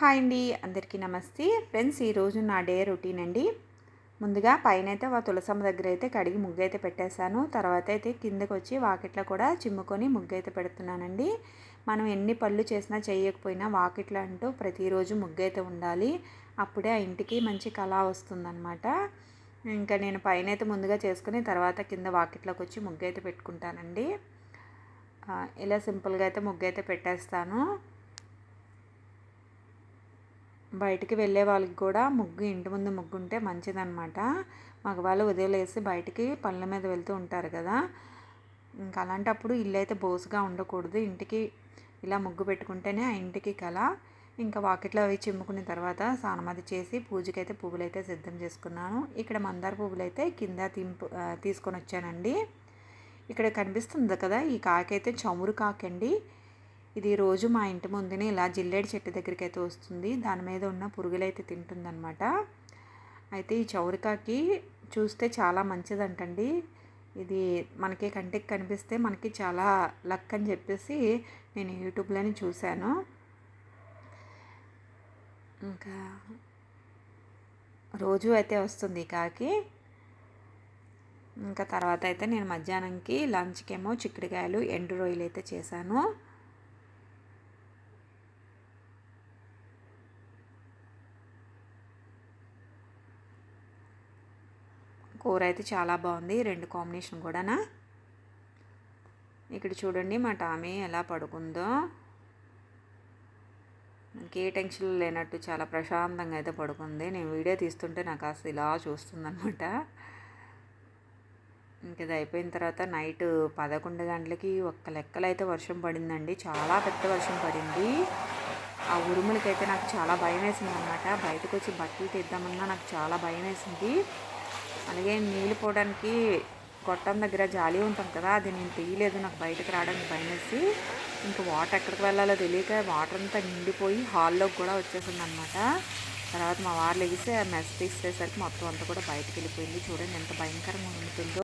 Hi అండి అందరికీ నమస్తే. ఫ్రెండ్స్ ఈరోజు నా డే రొటీన్ అండి. ముందుగా పైన అయితే ఆ తులసమ్మ దగ్గర అయితే కడిగి ముగ్గు అయితే పెట్టేశాను. తర్వాత అయితే కిందకి వచ్చి వాకిట్లో కూడా చిమ్ముకొని ముగ్గు అయితే పెడుతున్నానండి. మనం ఎన్ని పళ్ళు చేసినా చేయకపోయినా వాకిట్లో అంటూ ప్రతిరోజు ముగ్గు అయితే ఉండాలి. అప్పుడే ఆ ఇంటికి మంచి కళ వస్తుందన్నమాట. ఇంకా నేను పైన అయితే ముందుగా చేసుకుని తర్వాత కింద వాకిట్లోకి వచ్చి ముగ్గు అయితే పెట్టుకుంటానండి. ఇలా సింపుల్గా అయితే ముగ్గు అయితే పెట్టేస్తాను. బయటికి వెళ్ళే వాళ్ళకి కూడా ముగ్గు ఇంటి ముందు ముగ్గు ఉంటే మంచిదన్నమాట. మగవాళ్ళు ఉదయం లేసి బయటికి పళ్ళ మీద వెళ్తూ ఉంటారు కదా. ఇంకా అలాంటప్పుడు ఇల్లు అయితే బోసుగా ఉండకూడదు. ఇంటికి ఇలా ముగ్గు పెట్టుకుంటేనే ఆ ఇంటికి కళ ఇంకా వాకిట్లో అవి చిమ్ముకున్న తర్వాత స్నానమది చేసి పూజకైతే పువ్వులు అయితే సిద్ధం చేసుకున్నాను. ఇక్కడ మందార పువ్వులు అయితే కింద తింపు తీసుకొని వచ్చానండి ఇక్కడ కనిపిస్తుంది కదా ఈ కాకైతే చమురు కాకండి. ఇది రోజు మా ఇంటి ముందునే ఇలా జిల్లేడు చెట్టు దగ్గరికి అయితే వస్తుంది. దాని మీద ఉన్న పురుగులైతే తింటుందన్నమాట. అయితే ఈ చౌరికాకి చూస్తే చాలా మంచిదంటండి. ఇది మనకి కంటికి కనిపిస్తే మనకి చాలా లక్ అని చెప్పేసి నేను యూట్యూబ్లోనే చూశాను. ఇంకా రోజు అయితే వస్తుంది ఈ కాకి. ఇంకా తర్వాత అయితే నేను మధ్యాహ్నంకి లంచ్కి ఏమో చిక్కుడుకాయలు ఎండు రొయ్యలు అయితే చేశాను. కూర అయితే చాలా బాగుంది. రెండు కాంబినేషన్ కూడానా? ఇక్కడ చూడండి మా టామీ ఎలా పడుకుందో. ఇంకే ఏ టెన్షన్ లేనట్టు చాలా ప్రశాంతంగా అయితే పడుకుంది. నేను వీడియో తీస్తుంటే నాకు అసలు ఇలా చూస్తుందనమాట ఇంక ఇది అయిపోయిన తర్వాత నైట్ పదకొండు గంటలకి ఒక్క లెక్కలు అయితే వర్షం పడిందండి. చాలా పెద్ద వర్షం పడింది. ఆ ఉరుములకైతే నాకు చాలా భయం వేసింది అనమాట బయటకు వచ్చి బట్టలు తీద్దామన్నా నాకు చాలా భయం వేసింది అలాగే నీళ్ళు పోవడానికి గొట్టం దగ్గర జాలి ఉంటాం కదా అది నేను తీయలేదు నాకు బయటకు రావడానికి భయమేసి ఇంకా వాటర్ ఎక్కడికి వెళ్ళాలో తెలియక వాటర్ అంతా నిండిపోయి హాల్లోకి కూడా వచ్చేసింది అనమాట తర్వాత మా వారు లెగిసి మెస్ తీసేసరికి మొత్తం అంతా కూడా బయటకు వెళ్ళిపోయింది. చూడండి ఎంత భయంకరంగా ఉంటుందో.